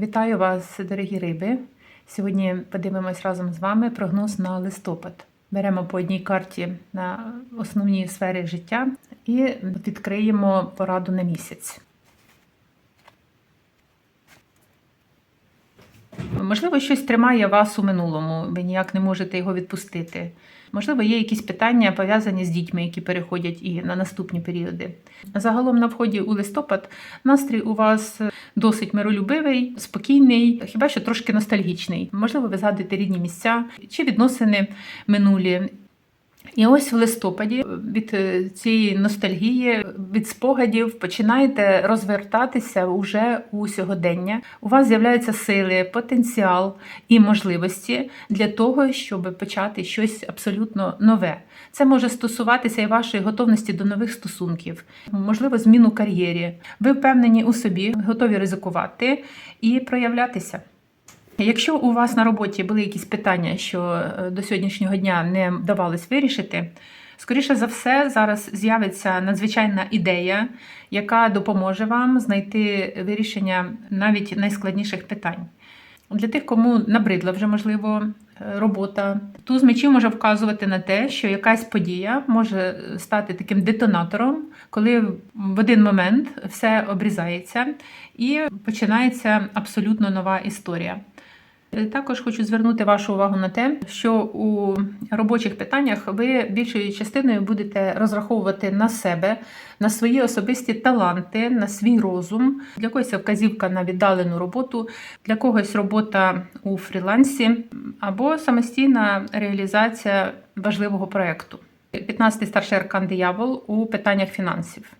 Вітаю вас, дорогі риби. Сьогодні подивимось разом з вами прогноз на листопад. Беремо по одній карті на основні сфери життя і відкриємо пораду на місяць. Можливо, щось тримає вас у минулому, ви ніяк не можете його відпустити. Можливо, є якісь питання пов'язані з дітьми, які переходять і на наступні періоди. Загалом на вході у листопад настрій у вас досить миролюбивий, спокійний, хіба що трошки ностальгічний. Можливо, ви згадуєте рідні місця чи відносини минулі. І ось в листопаді від е, цієї ностальгії, від спогадів починаєте розвертатися уже у сьогодення. У вас з'являються сили, потенціал і можливості для того, щоб почати щось абсолютно нове. Це може стосуватися і вашої готовності до нових стосунків, можливо, зміну кар'єрі. Ви впевнені у собі, готові ризикувати і проявлятися. Якщо у вас на роботі були якісь питання, що е, до сьогоднішнього дня не вдавалось вирішити, скоріше за все, зараз з'явиться надзвичайна ідея, яка допоможе вам знайти вирішення навіть найскладніших питань. Для тих, кому набридла вже можливо робота, туз мечів може вказувати на те, що якась подія може стати таким детонатором, коли в один момент все обрізається і починається абсолютно нова історія. Е, Також хочу звернути вашу увагу на те, що у робочих питаннях ви більшою частиною будете розраховувати на себе, на свої особисті таланти, на свій розум. Для когось вказівка на віддалену роботу, для когось робота у фрілансі або самостійна реалізація важливого проєкту. 15-й старший аркан диявол у питаннях фінансів.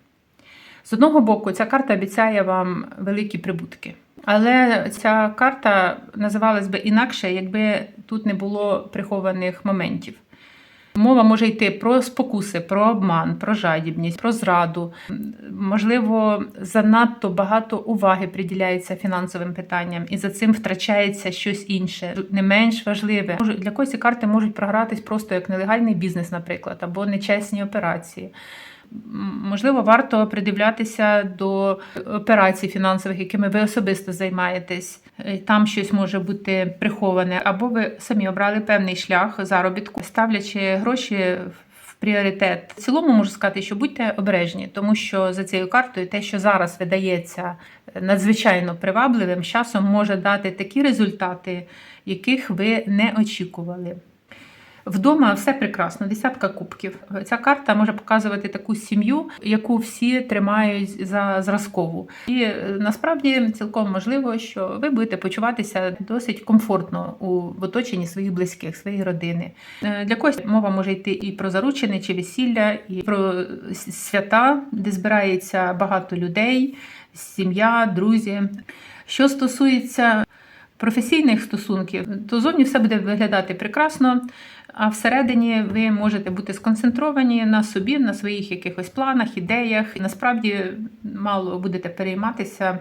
З одного боку, ця карта обіцяє вам великі прибутки. Але ця карта називалась би інакше, якби тут не було прихованих моментів. Мова може йти про спокуси, про обман, про жадібність, про зраду. Можливо, занадто багато уваги приділяється фінансовим питанням, і за цим втрачається щось інше, не менш важливе. Для когось ці карти можуть програтись просто як нелегальний бізнес, наприклад, або нечесні операції. Можливо, варто придивлятися до операцій фінансових, якими ви особисто займаєтесь. Е, Там щось може бути приховане, або ви самі обрали певний шлях заробітку, ставлячи гроші в пріоритет. В цілому можу сказати, що будьте обережні, тому що за цією картою те, що зараз видається надзвичайно привабливим, часом може дати такі результати, яких ви не очікували. Вдома все прекрасно, десятка кубків. Ця карта може показувати таку сім'ю, яку всі тримають за зразкову. І е, насправді цілком можливо, що ви будете почуватися досить комфортно у в оточенні своїх близьких, своєї родини. Е, Для когось мова може йти і про заручини чи весілля, і про свята, де збирається багато людей, сім'я, друзі. Що стосується професійних стосунків, то зовні все буде виглядати прекрасно, а всередині ви можете бути сконцентровані на собі, на своїх якихось планах, ідеях. І насправді мало будете перейматися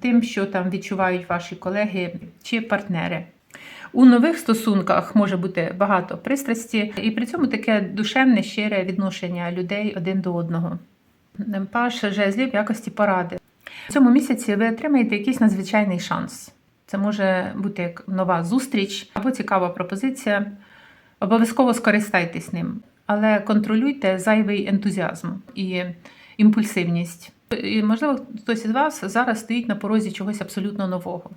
тим, що там відчувають ваші колеги чи партнери. У нових стосунках може бути багато пристрасті, і при цьому таке душевне, щире відношення людей один до одного. Паш жезлів якості поради. В цьому місяці ви отримаєте якийсь надзвичайний шанс. Це може бути як нова зустріч або цікава пропозиція. Обов'язково скористайтесь ним, але контролюйте зайвий ентузіазм і імпульсивність. І, можливо, хтось із вас зараз стоїть на порозі чогось абсолютно нового.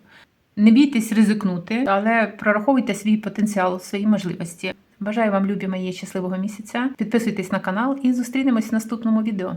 Не бійтесь ризикнути, але прораховуйте свій потенціал, свої можливості. Бажаю вам, любі мої, щасливого місяця. Підписуйтесь на канал і зустрінемось в наступному відео.